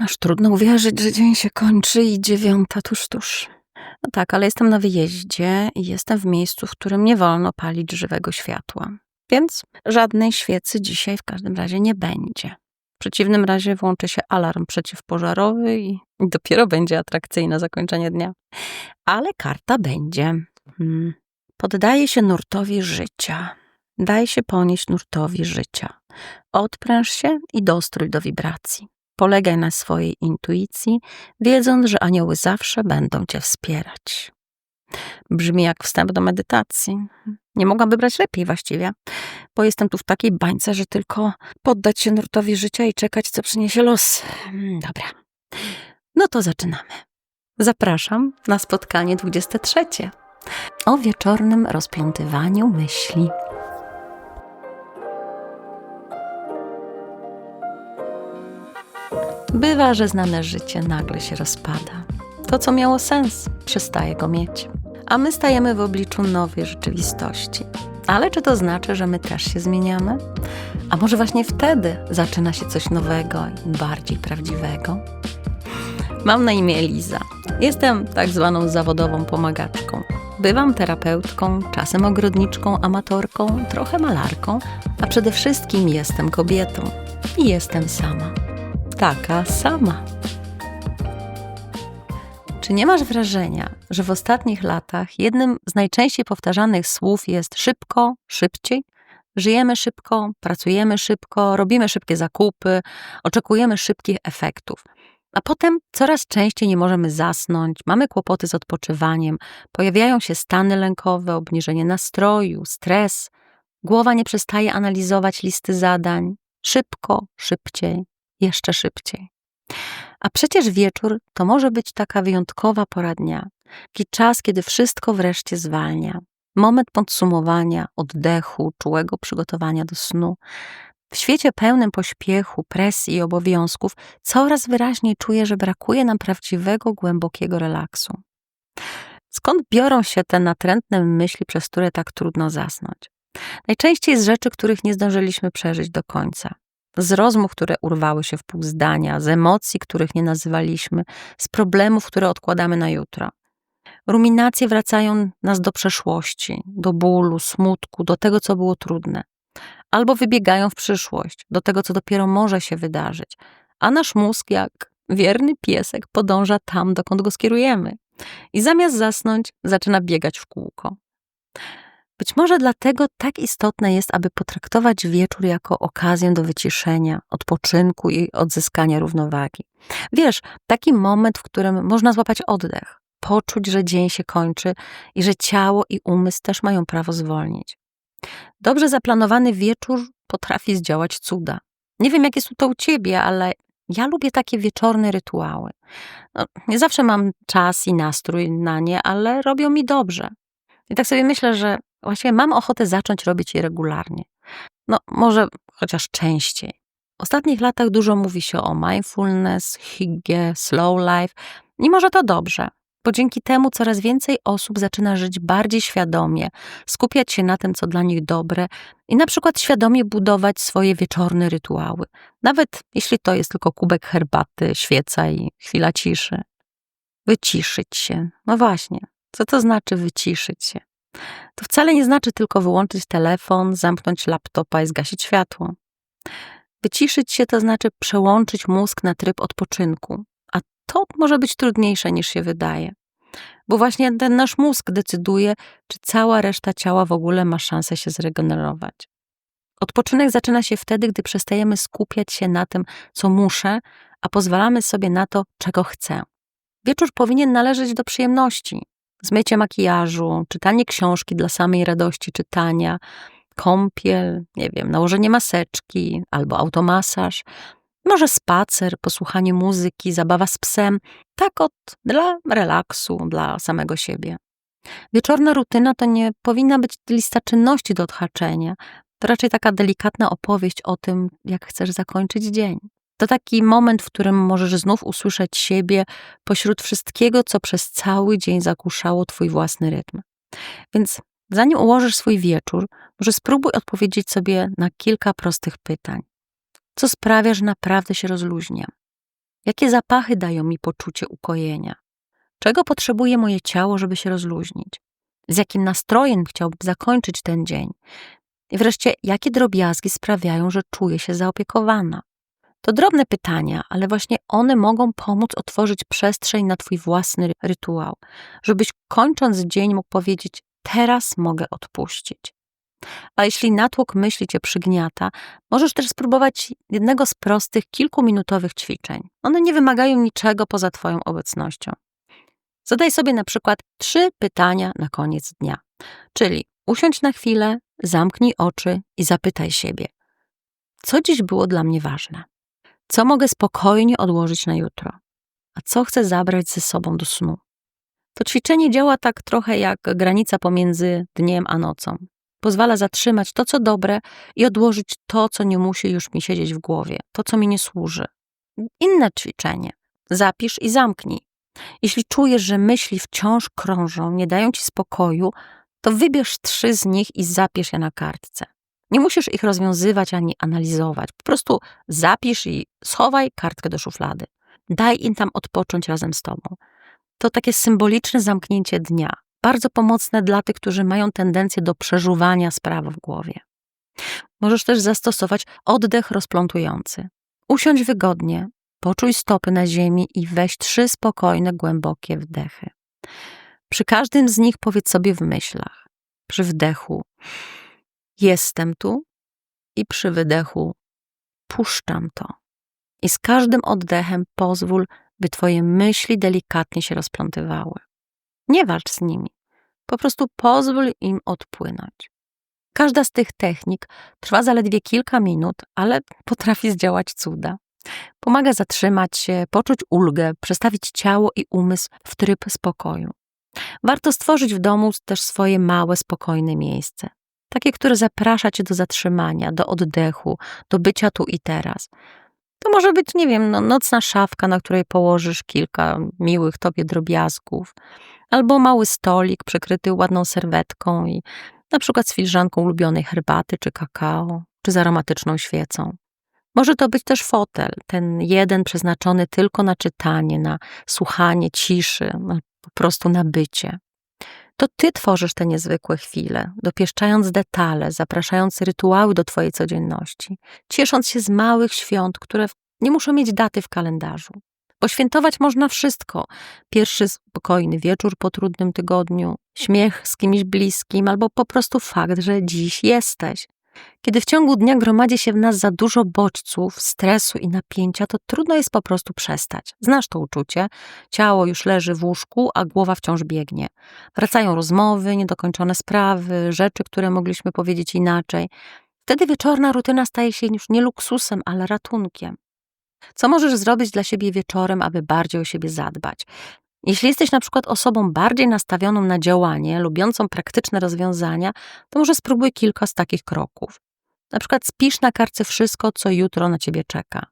Aż trudno uwierzyć, że dzień się kończy i dziewiąta tuż, tuż. No tak, ale jestem na wyjeździe i jestem w miejscu, w którym nie wolno palić żywego światła. Więc żadnej świecy dzisiaj w każdym razie nie będzie. W przeciwnym razie włączy się alarm przeciwpożarowy i dopiero będzie atrakcyjne zakończenie dnia. Ale karta będzie. Hmm. Poddaje się nurtowi życia. Daj się ponieść nurtowi życia. Odpręż się i dostrój do wibracji. Polegaj na swojej intuicji, wiedząc, że anioły zawsze będą cię wspierać. Brzmi jak wstęp do medytacji. Nie mogłam wybrać lepiej właściwie, bo jestem tu w takiej bańce, że tylko poddać się nurtowi życia i czekać, co przyniesie los. Hmm, dobra. No to zaczynamy. Zapraszam na spotkanie 23 o wieczornym rozplątywaniu myśli. Bywa, że znane życie nagle się rozpada. To, co miało sens, przestaje go mieć. A my stajemy w obliczu nowej rzeczywistości. Ale czy to znaczy, że my też się zmieniamy? A może właśnie wtedy zaczyna się coś nowego i bardziej prawdziwego? Mam na imię Eliza. Jestem tak zwaną zawodową pomagaczką. Bywam terapeutką, czasem ogrodniczką, amatorką, trochę malarką, a przede wszystkim jestem kobietą. I jestem sama. Taka sama. Czy nie masz wrażenia, że w ostatnich latach jednym z najczęściej powtarzanych słów jest szybko, szybciej? Żyjemy szybko, pracujemy szybko, robimy szybkie zakupy, oczekujemy szybkich efektów. A potem coraz częściej nie możemy zasnąć, mamy kłopoty z odpoczywaniem, pojawiają się stany lękowe, obniżenie nastroju, stres. Głowa nie przestaje analizować listy zadań. Szybko, szybciej, jeszcze szybciej. A przecież wieczór to może być taka wyjątkowa pora dnia, taki czas, kiedy wszystko wreszcie zwalnia. Moment podsumowania, oddechu, czułego przygotowania do snu. W świecie pełnym pośpiechu, presji i obowiązków coraz wyraźniej czuję, że brakuje nam prawdziwego, głębokiego relaksu. Skąd biorą się te natrętne myśli, przez które tak trudno zasnąć? Najczęściej z rzeczy, których nie zdążyliśmy przeżyć do końca z rozmów, które urwały się w pół zdania, z emocji, których nie nazywaliśmy, z problemów, które odkładamy na jutro. Ruminacje wracają nas do przeszłości, do bólu, smutku, do tego, co było trudne. Albo wybiegają w przyszłość, do tego, co dopiero może się wydarzyć. A nasz mózg, jak wierny piesek, podąża tam, dokąd go skierujemy. I zamiast zasnąć, zaczyna biegać w kółko. Być może dlatego tak istotne jest, aby potraktować wieczór jako okazję do wyciszenia, odpoczynku i odzyskania równowagi. Wiesz, taki moment, w którym można złapać oddech, poczuć, że dzień się kończy i że ciało i umysł też mają prawo zwolnić. Dobrze zaplanowany wieczór potrafi zdziałać cuda. Nie wiem, jak jest to u ciebie, ale ja lubię takie wieczorne rytuały. No, nie zawsze mam czas i nastrój na nie, ale robią mi dobrze. I tak sobie myślę, że Właściwie mam ochotę zacząć robić je regularnie. No, może chociaż częściej. W ostatnich latach dużo mówi się o mindfulness, hygge, slow life i może to dobrze, bo dzięki temu coraz więcej osób zaczyna żyć bardziej świadomie, skupiać się na tym, co dla nich dobre i na przykład świadomie budować swoje wieczorne rytuały, nawet jeśli to jest tylko kubek herbaty, świeca i chwila ciszy. Wyciszyć się. No właśnie, co to znaczy wyciszyć się? To wcale nie znaczy tylko wyłączyć telefon, zamknąć laptopa i zgasić światło. Wyciszyć się to znaczy przełączyć mózg na tryb odpoczynku, a to może być trudniejsze niż się wydaje. Bo właśnie ten nasz mózg decyduje, czy cała reszta ciała w ogóle ma szansę się zregenerować. Odpoczynek zaczyna się wtedy, gdy przestajemy skupiać się na tym, co muszę, a pozwalamy sobie na to, czego chcę. Wieczór powinien należeć do przyjemności, zmycie makijażu, czytanie książki dla samej radości czytania, kąpiel, nie wiem, nałożenie maseczki albo automasaż, może spacer, posłuchanie muzyki, zabawa z psem, tak od dla relaksu, dla samego siebie. Wieczorna rutyna to nie powinna być lista czynności do odhaczenia, to raczej taka delikatna opowieść o tym, jak chcesz zakończyć dzień. To taki moment, w którym możesz znów usłyszeć siebie pośród wszystkiego, co przez cały dzień zakuszało Twój własny rytm. Więc zanim ułożysz swój wieczór, może spróbuj odpowiedzieć sobie na kilka prostych pytań. Co sprawia, że naprawdę się rozluźniam? Jakie zapachy dają mi poczucie ukojenia? Czego potrzebuje moje ciało, żeby się rozluźnić? Z jakim nastrojem chciałbym zakończyć ten dzień? I wreszcie, jakie drobiazgi sprawiają, że czuję się zaopiekowana? To drobne pytania, ale właśnie one mogą pomóc otworzyć przestrzeń na Twój własny rytuał, żebyś kończąc dzień mógł powiedzieć: Teraz mogę odpuścić. A jeśli natłok myśli cię przygniata, możesz też spróbować jednego z prostych, kilkuminutowych ćwiczeń. One nie wymagają niczego poza Twoją obecnością. Zadaj sobie na przykład trzy pytania na koniec dnia. Czyli usiądź na chwilę, zamknij oczy i zapytaj siebie: Co dziś było dla mnie ważne? Co mogę spokojnie odłożyć na jutro? A co chcę zabrać ze sobą do snu? To ćwiczenie działa tak trochę jak granica pomiędzy dniem a nocą. Pozwala zatrzymać to, co dobre i odłożyć to, co nie musi już mi siedzieć w głowie, to, co mi nie służy. Inne ćwiczenie. Zapisz i zamknij. Jeśli czujesz, że myśli wciąż krążą, nie dają ci spokoju, to wybierz trzy z nich i zapisz je na kartce. Nie musisz ich rozwiązywać ani analizować. Po prostu zapisz i schowaj kartkę do szuflady. Daj im tam odpocząć razem z tobą. To takie symboliczne zamknięcie dnia, bardzo pomocne dla tych, którzy mają tendencję do przeżuwania spraw w głowie. Możesz też zastosować oddech rozplątujący. Usiądź wygodnie, poczuj stopy na ziemi i weź trzy spokojne, głębokie wdechy. Przy każdym z nich powiedz sobie w myślach. Przy wdechu jestem tu i przy wydechu puszczam to. I z każdym oddechem pozwól, by Twoje myśli delikatnie się rozplątywały. Nie walcz z nimi, po prostu pozwól im odpłynąć. Każda z tych technik trwa zaledwie kilka minut, ale potrafi zdziałać cuda. Pomaga zatrzymać się, poczuć ulgę, przestawić ciało i umysł w tryb spokoju. Warto stworzyć w domu też swoje małe, spokojne miejsce. Takie, które zaprasza cię do zatrzymania, do oddechu, do bycia tu i teraz. To może być, nie wiem, no, nocna szafka, na której położysz kilka miłych tobie drobiazgów, albo mały stolik przykryty ładną serwetką i na przykład z filiżanką ulubionej herbaty czy kakao, czy z aromatyczną świecą. Może to być też fotel, ten jeden przeznaczony tylko na czytanie, na słuchanie ciszy, po prostu na bycie. To ty tworzysz te niezwykłe chwile, dopieszczając detale, zapraszając rytuały do twojej codzienności, ciesząc się z małych świąt, które nie muszą mieć daty w kalendarzu. Poświętować można wszystko. Pierwszy spokojny wieczór po trudnym tygodniu, śmiech z kimś bliskim, albo po prostu fakt, że dziś jesteś. Kiedy w ciągu dnia gromadzi się w nas za dużo bodźców, stresu i napięcia, to trudno jest po prostu przestać. Znasz to uczucie. Ciało już leży w łóżku, a głowa wciąż biegnie. Wracają rozmowy, niedokończone sprawy, rzeczy, które mogliśmy powiedzieć inaczej. Wtedy wieczorna rutyna staje się już nie luksusem, ale ratunkiem. Co możesz zrobić dla siebie wieczorem, aby bardziej o siebie zadbać? Jeśli jesteś na przykład osobą bardziej nastawioną na działanie, lubiącą praktyczne rozwiązania, to może spróbuj kilka z takich kroków. Na przykład spisz na kartce wszystko, co jutro na ciebie czeka.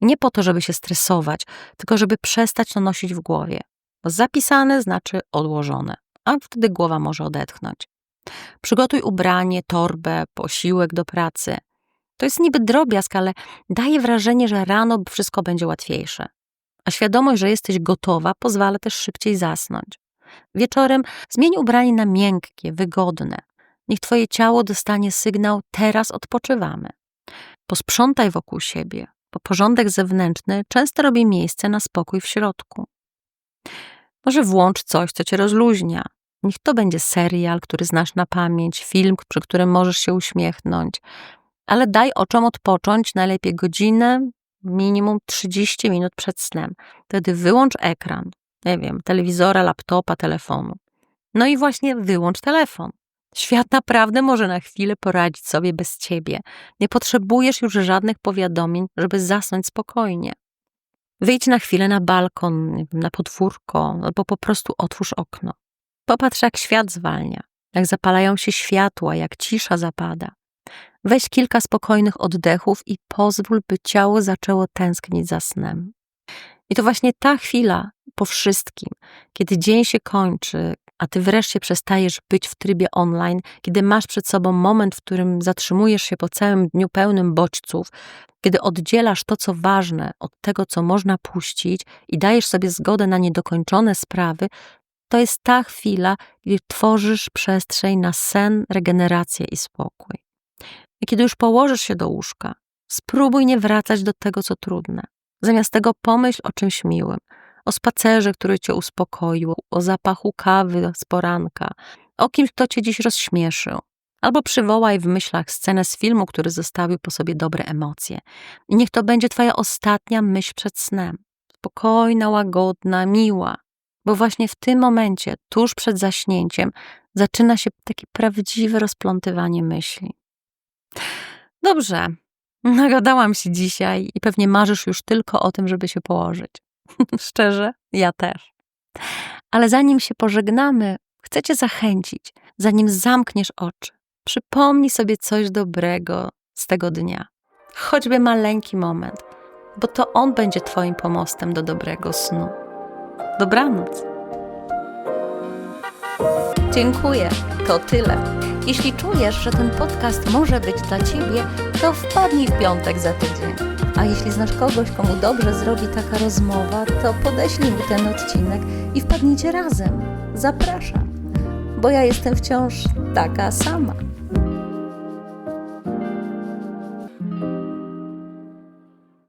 Nie po to, żeby się stresować, tylko żeby przestać to nosić w głowie. Bo zapisane znaczy odłożone, a wtedy głowa może odetchnąć. Przygotuj ubranie, torbę, posiłek do pracy. To jest niby drobiazg, ale daje wrażenie, że rano wszystko będzie łatwiejsze. A świadomość, że jesteś gotowa, pozwala też szybciej zasnąć. Wieczorem zmień ubranie na miękkie, wygodne. Niech twoje ciało dostanie sygnał: teraz odpoczywamy. Posprzątaj wokół siebie, bo porządek zewnętrzny często robi miejsce na spokój w środku. Może włącz coś, co cię rozluźnia. Niech to będzie serial, który znasz na pamięć, film, przy którym możesz się uśmiechnąć, ale daj oczom odpocząć najlepiej godzinę, minimum 30 minut przed snem. Wtedy wyłącz ekran, nie wiem, telewizora, laptopa, telefonu. No i właśnie wyłącz telefon. Świat naprawdę może na chwilę poradzić sobie bez ciebie. Nie potrzebujesz już żadnych powiadomień, żeby zasnąć spokojnie. Wyjdź na chwilę na balkon, na podwórko, albo po prostu otwórz okno. Popatrz, jak świat zwalnia, jak zapalają się światła, jak cisza zapada. Weź kilka spokojnych oddechów i pozwól, by ciało zaczęło tęsknić za snem. I to właśnie ta chwila po wszystkim, kiedy dzień się kończy, a ty wreszcie przestajesz być w trybie online, kiedy masz przed sobą moment, w którym zatrzymujesz się po całym dniu pełnym bodźców, kiedy oddzielasz to, co ważne, od tego, co można puścić i dajesz sobie zgodę na niedokończone sprawy, to jest ta chwila, gdzie tworzysz przestrzeń na sen, regenerację i spokój. I kiedy już położysz się do łóżka, spróbuj nie wracać do tego, co trudne. Zamiast tego pomyśl o czymś miłym, o spacerze, który cię uspokoił, o zapachu kawy z poranka, o kimś, kto cię dziś rozśmieszył. Albo przywołaj w myślach scenę z filmu, który zostawił po sobie dobre emocje. I niech to będzie twoja ostatnia myśl przed snem. Spokojna, łagodna, miła. Bo właśnie w tym momencie, tuż przed zaśnięciem, zaczyna się takie prawdziwe rozplątywanie myśli. Dobrze, nagadałam się dzisiaj i pewnie marzysz już tylko o tym, żeby się położyć. Szczerze, ja też. Ale zanim się pożegnamy, chcę Cię zachęcić, zanim zamkniesz oczy, przypomnij sobie coś dobrego z tego dnia. Choćby maleńki moment, bo to on będzie Twoim pomostem do dobrego snu. Dobranoc. Dziękuję. To tyle. Jeśli czujesz, że ten podcast może być dla Ciebie, to wpadnij w piątek za tydzień. A jeśli znasz kogoś, komu dobrze zrobi taka rozmowa, to podeślij mu ten odcinek i wpadnijcie razem. Zapraszam, bo ja jestem wciąż taka sama.